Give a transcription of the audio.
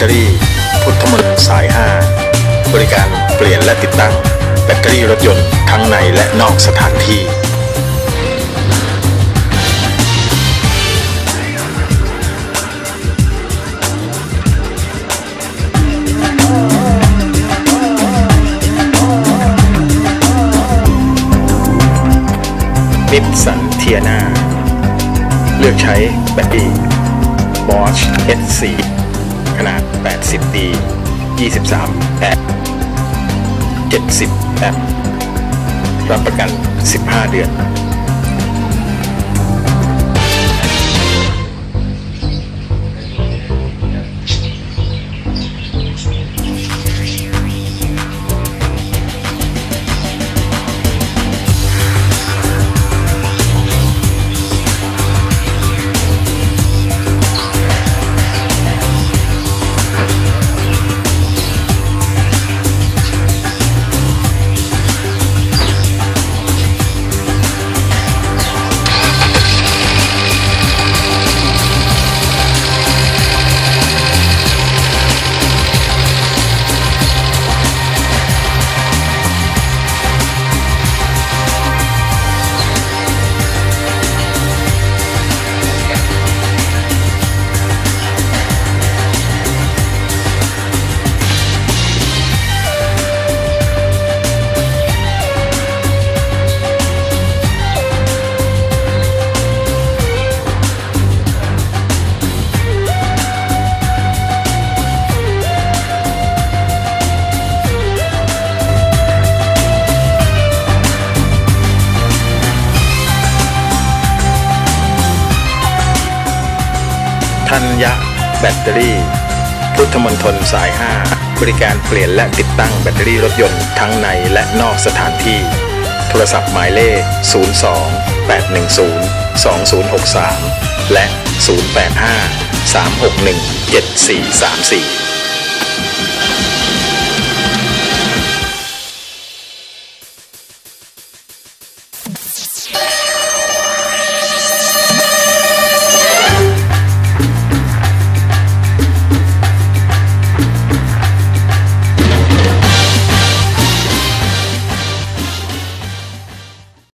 ตอรี่พุทธมนตรสาย 5 บริการเปลี่ยนและติดตั้ง แบตเตอรี่รถยนต์ทั้งในและนอกสถานที่ นิสสันเทียนา เลือกใช้แบตเตอรี่ Bosch S4 ขนาด 80D 23แอมป์70แอมป์รับประกัน 15 เดือน ญญะแบตเตอรี่ พุทธมณฑลสาย 5 บริการเปลี่ยนและติดตั้งแบตเตอรี่รถยนต์ทั้งในและนอกสถานที่ โทรศัพท์หมายเลข 02 810 2063 และ 085 361 7434